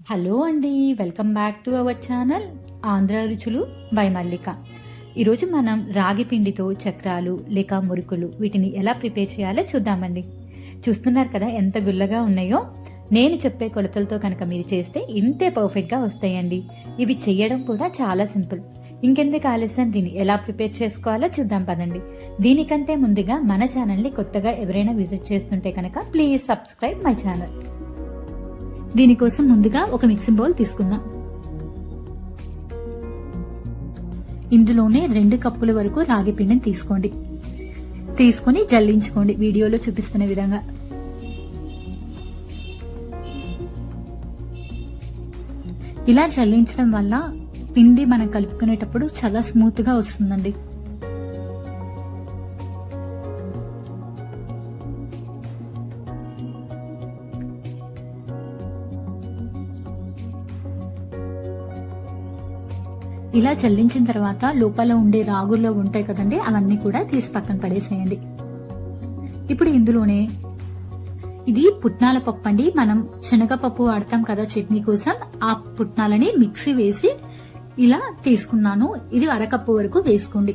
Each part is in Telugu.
హలో అండి welcome back to our channel Andhra Ruchulu by Mallika. ఈరోజు మనం రాగి పిండితో చక్రాలు లేక మురుకులు వీటిని ఎలా ప్రిపేర్ చేయాలో చూద్దామండి. చూస్తున్నారు కదా ఎంత గుల్లగా ఉన్నాయో? నేను చెప్పే కొలతలతో కనుక మీరు చేస్తే ఇంతే పర్ఫెక్ట్గా వస్తాయండి. ఇవి చేయడం కూడా చాలా సింపుల్. ఇంకెందుకు ఆలస్యం? దీన్ని ఎలా ప్రిపేర్ చేసుకోవాలో చూద్దాం పదండి. దీనికంటే ముందుగా మన ఛానల్ని కొత్తగా ఎవరైనా విజిట్ చేస్తుంటే కనుక ప్లీజ్ సబ్స్క్రైబ్ మై ఛానల్. దీనికోసం ముందుగా ఒక మిక్సింగ్ బౌల్ తీసుకుందాం. ఇందులోనే రెండు కప్పుల వరకు రాగి పిండిని తీసుకోండి. తీసుకొని జల్లించుకోండి. వీడియోలో చూపిస్తున్న విధంగా. ఇలా జల్లించడం వల్ల పిండి మనం కలుపుకునేటప్పుడు చాలా స్మూత్గా వస్తుందండి. ఇలా చల్లించిన తర్వాత లోపల ఉండే రాగుల్లో ఉంటాయి కదండి అవన్నీ కూడా తీసి పక్కన పడేసేయండి. ఇప్పుడు ఇందులోనే ఇది పుట్నాల పప్పు అండి. మనం శనగపప్పు వాడతాం కదా చట్నీ కోసం. ఆ పుట్నాలని మిక్సీ వేసి ఇలా తీసుకున్నాను. ఇది అరకప్పు వరకు వేసుకోండి.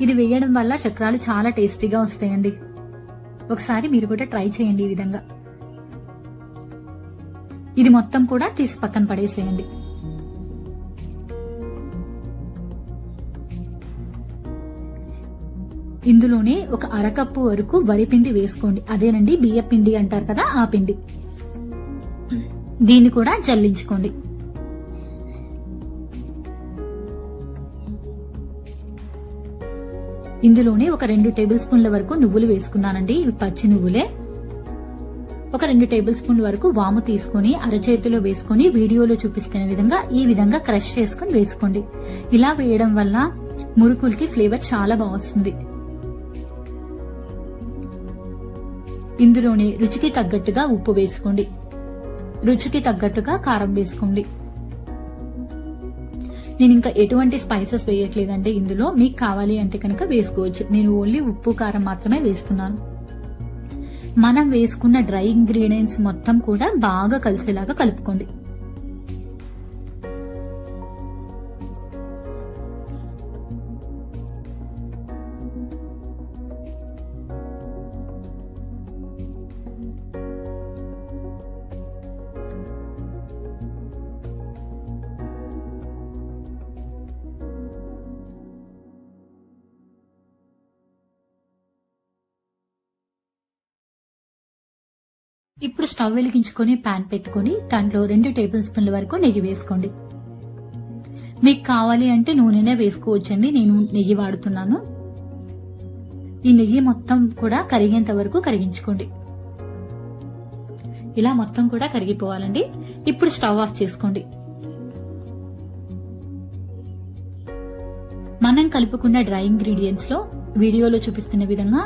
ఇది వేయడం వల్ల చక్రాలు చాలా టేస్టీగా వస్తాయండి. ఒకసారి మీరు కూడా ట్రై చేయండి ఈ విధంగా. ఇది మొత్తం కూడా తీసి పక్కన పడేసేయండి. ఇందులోనే ఒక అరకప్పు వరకు వరిపిండి వేసుకోండి. అదేనండి బియ్య పిండి అంటారు కదా ఆ పిండి. దీన్ని కూడా జల్లించుకోండి. ఇందులోనే ఒక రెండు టేబుల్ స్పూన్ల వరకు నువ్వులు వేసుకున్నానండి. ఇవి పచ్చి నువ్వులే. ఒక రెండు టేబుల్ స్పూన్ల వరకు వాము తీసుకొని అరచేతిలో వేసుకొని వీడియోలో చూపిస్తున్న విధంగా ఈ విధంగా క్రష్ చేసుకుని వేసుకోండి. ఇలా వేయడం వల్ల మురుకులకి ఫ్లేవర్ చాలా బాగుంది ఇందులోనే రుచికి తగ్గట్టుగా ఉప్పు వేసుకోండి. రుచికి తగ్గట్టుగా కారం వేసుకోండి. నేను ఇంకా ఎటువంటి స్పైసెస్ వేయట్లేదంటే ఇందులో మీకు కావాలి అంటే కనుక వేసుకోవచ్చు. నేను ఓన్లీ ఉప్పు కారం మాత్రమే వేస్తున్నాను. మనం వేసుకున్న డ్రై ఇంగ్రీడియంట్స్ మొత్తం కూడా బాగా కలిసేలాగా కలుపుకోండి. ఇప్పుడు స్టవ్ వెలిగించుకొని పాన్ పెట్టుకొని దాంట్లో రెండు టేబుల్ స్పూన్ల వరకు నెయ్యి వేసుకోండి. మీకు కావాలి అంటే నూనెనే వేసుకోవచ్చండి. నేను నెయ్యి వాడుతున్నాను. ఈ నెయ్యి మొత్తం కూడా కరిగేంత వరకు కరిగించుకోండి. ఇలా మొత్తం కూడా కరిగిపోవాలండి. ఇప్పుడు స్టవ్ ఆఫ్ చేసుకోండి. మనం కలుపుకున్న డ్రై ఇంగ్రీడియంట్స్లో వీడియోలో చూపిస్తున్న విధంగా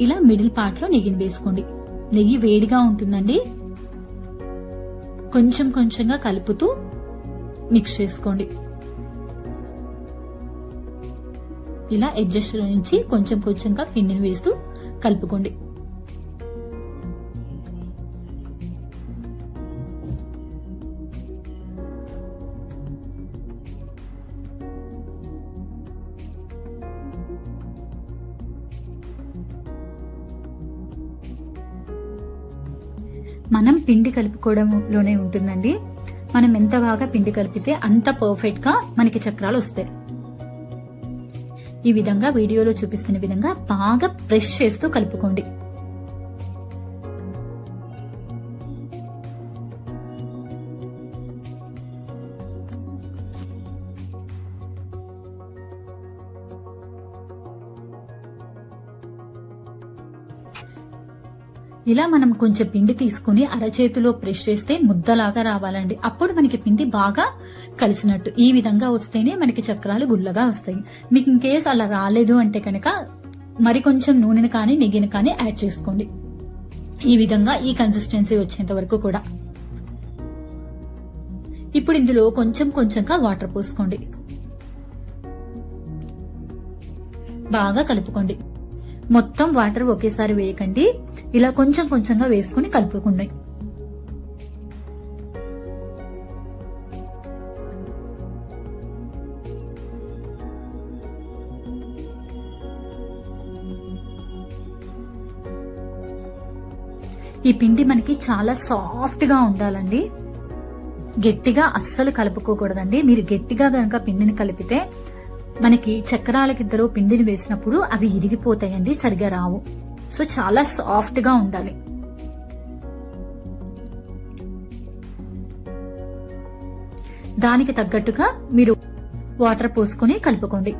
ఇలా మిడిల్ పార్ట్లో నెయ్యిని వేసుకోండి. నెయ్యి వేడిగా ఉంటుందండి. కొంచెం కొంచెంగా కలుపుతూ మిక్స్ చేసుకోండి. ఇలా అడ్జస్ట్ నుంచి కొంచెం కొంచెంగా పిండిని వేస్తూ కలుపుకోండి. మనం పిండి కలుపుకోవడంలోనే ఉంటుందండి. మనం ఎంత బాగా పిండి కలిపితే అంత పర్ఫెక్ట్గా మనకి చక్రాలు వస్తాయి. ఈ విధంగా వీడియోలో చూపిస్తున్న విధంగా బాగా ప్రెస్ చేస్తూ కలుపుకోండి. ఇలా మనం కొంచెం పిండి తీసుకుని అరచేతిలో ప్రెస్ చేస్తే ముద్దలాగా రావాలండి. అప్పుడు మనకి పిండి బాగా కలిసినట్టు. ఈ విధంగా వస్తేనే మనకి చక్రాలు గుల్లగా వస్తాయి. మీకు ఇంకేస్ అలా రాలేదు అంటే కనుక మరి కొంచెం నూనెని కానీ నెయ్యిని కానీ యాడ్ చేసుకోండి. ఈ విధంగా ఈ కన్సిస్టెన్సీ వచ్చేంత వరకు కూడా. ఇప్పుడు ఇందులో కొంచెం కొంచెంగా వాటర్ పోసుకోండి. బాగా కలుపుకోండి. మొత్తం వాటర్ ఒకేసారి వేయకండి. ఇలా కొంచెం కొంచెంగా వేసుకుని కలుపుకుండా. ఈ పిండి మనకి చాలా సాఫ్ట్గా ఉండాలండి. గట్టిగా అస్సలు కలుపుకోకూడదండి. మీరు గట్టిగా కనుక పిండిని కలిపితే మనకి చక్రాల గిద్దలో పిండిని వేసినప్పుడు అవి ఇరిగిపోతాయండి సరిగా రావు. సో చాలా సాఫ్ట్గా ఉండాలి. దానికి తగ్గట్టుగా మీరు వాటర్ పోసుకొని కలుపుకోండి.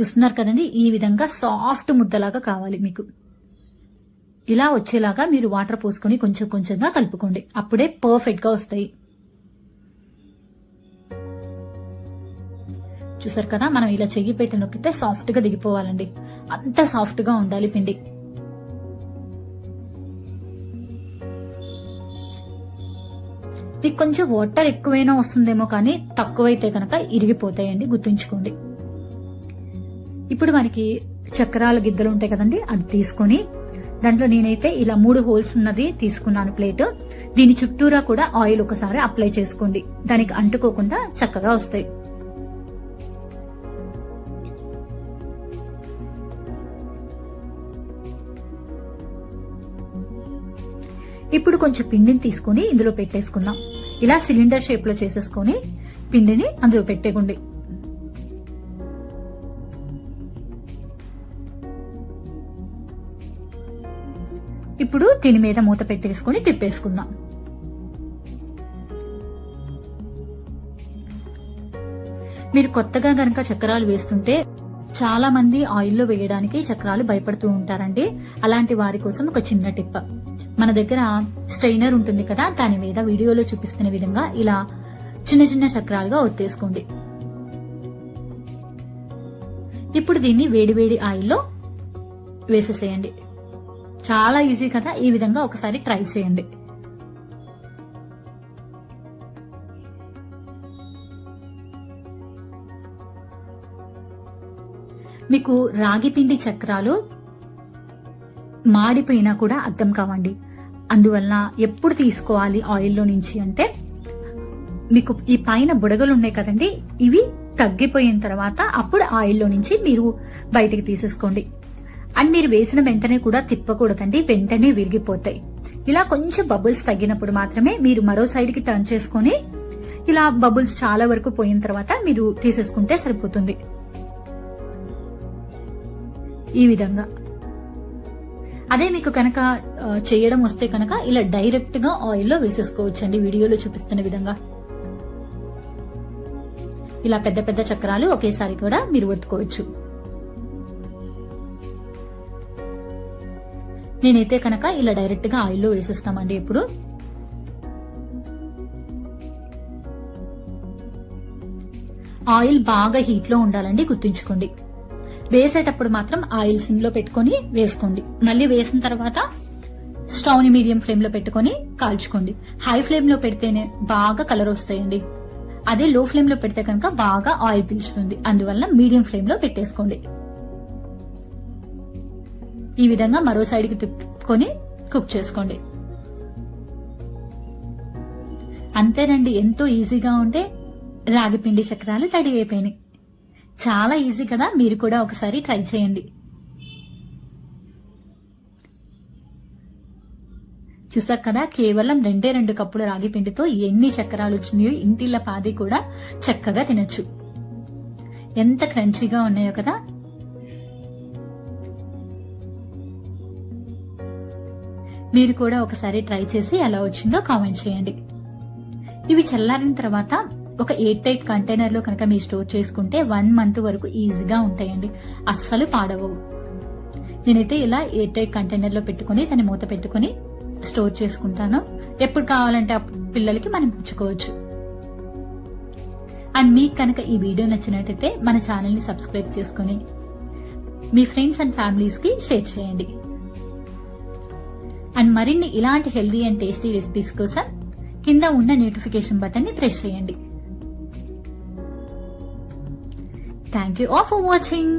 చూస్తున్నారు కదండి ఈ విధంగా సాఫ్ట్ ముద్దలాగా కావాలి మీకు. ఇలా వచ్చేలాగా మీరు వాటర్ పోసుకొని కొంచెం కొంచెంగా కలుపుకోండి. అప్పుడే పర్ఫెక్ట్గా వస్తాయి. చూసారు కదా మనం ఇలా చెయ్యి పెట్టి నొక్కితే సాఫ్ట్గా దిగిపోవాలండి. అంత సాఫ్ట్గా ఉండాలి పిండి. మీకు కొంచెం వాటర్ ఎక్కువైనా వస్తుందేమో కానీ తక్కువైతే కనుక ఇరిగిపోతాయండి గుర్తుంచుకోండి. ఇప్పుడు మనకి చక్రాల గిద్దలు ఉంటాయి కదండి అది తీసుకొని దాంట్లో నేనైతే ఇలా మూడు హోల్స్ ఉన్నది తీసుకున్నాను ప్లేట్. దీని చుట్టూరా కూడా ఆయిల్ ఒకసారి అప్లై చేసుకోండి. దానికి అంటుకోకుండా చక్కగా వస్తాయి. ఇప్పుడు కొంచెం పిండిని తీసుకొని ఇందులో పెట్టేసుకుందాం. ఇలా సిలిండర్ షేప్లో చేసేసుకొని పిండిని అందులో పెట్టేకుండి ఇప్పుడు దీని మీద మూత పెట్టేసుకుని తిప్పేసుకుందాం. మీరు కొత్తగా గనక చక్రాలు వేస్తుంటే చాలా మంది ఆయిల్లో వేయడానికి చక్రాలు భయపడుతూ ఉంటారండి. అలాంటి వారి కోసం ఒక చిన్న టిప్. మన దగ్గర స్ట్రైనర్ ఉంటుంది కదా దాని మీద వీడియోలో చూపిస్తున్న విధంగా ఇలా చిన్న చిన్న చక్రాలుగా ఒత్తేసుకోండి. ఇప్పుడు దీన్ని వేడివేడి ఆయిల్లో వేసేసేయండి. చాలా ఈజీ కదా ఈ విధంగా ఒకసారి ట్రై చేయండి. మీకు రాగి పిండి చక్రాలు మాడిపోయినా కూడా అర్థం కావండి. అందువలన ఎప్పుడు తీసుకోవాలి ఆయిల్లో నుంచి అంటే మీకు ఈ పైన బుడగలు ఉన్నాయి కదండి ఇవి తగ్గిపోయిన తర్వాత అప్పుడు ఆయిల్లో నుంచి మీరు బయటికి తీసేసుకోండి. అండ్ మీరు వేసిన వెంటనే కూడా తిప్పకూడదండి వెంటనే విరిగిపోతాయి. ఇలా కొంచెం బబుల్స్ తగ్గినప్పుడు మాత్రమే మీరు మరో సైడ్కి టర్న్ చేసుకొని ఇలా బబుల్స్ చాలా వరకు పోయిన తర్వాత మీరు తీసేసుకుంటే సరిపోతుంది. ఈ విధంగా. అదే మీకు కనుక చేయడం వస్తే కనుక ఇలా డైరెక్ట్గా ఆయిల్లో వేసేసుకోవచ్చండి వీడియోలో చూపిస్తున్న విధంగా. ఇలా పెద్ద పెద్ద చక్రాలు ఒకేసారి కూడా మీరు ఒత్తుకోవచ్చు. నేనైతే కనుక ఇలా డైరెక్ట్గా ఆయిల్లో వేసేస్తామండి ఇప్పుడు. ఆయిల్ బాగా హీట్లో ఉండాలండి గుర్తుంచుకోండి. వేసేటప్పుడు మాత్రం ఆయిల్ సిమ్లో పెట్టుకొని వేసుకోండి. మళ్ళీ వేసిన తర్వాత స్టవ్ని మీడియం ఫ్లేమ్లో పెట్టుకొని కాల్చుకోండి. హై ఫ్లేమ్లో పెడితేనే బాగా కలర్ వస్తాయండి. అదే లో ఫ్లేమ్లో పెడితే కనుక బాగా ఆయిల్ పీల్చుతుంది. అందువల్ల మీడియం ఫ్లేమ్లో పెట్టేసుకోండి. ఈ విధంగా మరో సైడ్కి తిప్పుకొని కుక్ చేసుకోండి. అంతేనండి ఎంతో ఈజీగా ఉండే రాగి పిండి చక్రాలు రెడీ అయిపోయినాయి. చాలా ఈజీ కదా మీరు కూడా ఒకసారి ట్రై చేయండి. చూసారు కదా కేవలం రెండే రెండు కప్పుల రాగి పిండితో ఎన్ని చక్రాలు వచ్చినాయో ఇంటిళ్ళ పాది కూడా చక్కగా తినచ్చు. ఎంత క్రంచీగా ఉన్నాయో కదా మీరు కూడా ఒకసారి ట్రై చేసి ఎలా వచ్చిందో కామెంట్ చేయండి. ఇవి చల్లారిన తర్వాత ఒక ఎయిట్ ఎయిట్ కంటైనర్లో కనుక మీరు స్టోర్ చేసుకుంటే వన్ మంత్ వరకు ఈజీగా ఉంటాయండి. అస్సలు పాడవవు. నేనైతే ఇలా ఎయిట్ ఎయిట్ కంటైనర్లో పెట్టుకుని దాన్ని మూత పెట్టుకుని స్టోర్ చేసుకుంటాను. ఎప్పుడు కావాలంటే అప్పుడు పిల్లలకి మనం ఇచ్చుకోవచ్చు. అండ్ మీకు కనుక ఈ వీడియో నచ్చినట్టయితే మన ఛానల్ని సబ్స్క్రైబ్ చేసుకుని మీ ఫ్రెండ్స్ అండ్ ఫ్యామిలీస్కి షేర్ చేయండి. అండ్ మరిన్ని ఇలాంటి హెల్దీ అండ్ టేస్టీ రెసిపీస్ కోసం కింద ఉన్న నోటిఫికేషన్ బటన్ని ప్రెస్ చేయండి. Thank you all for watching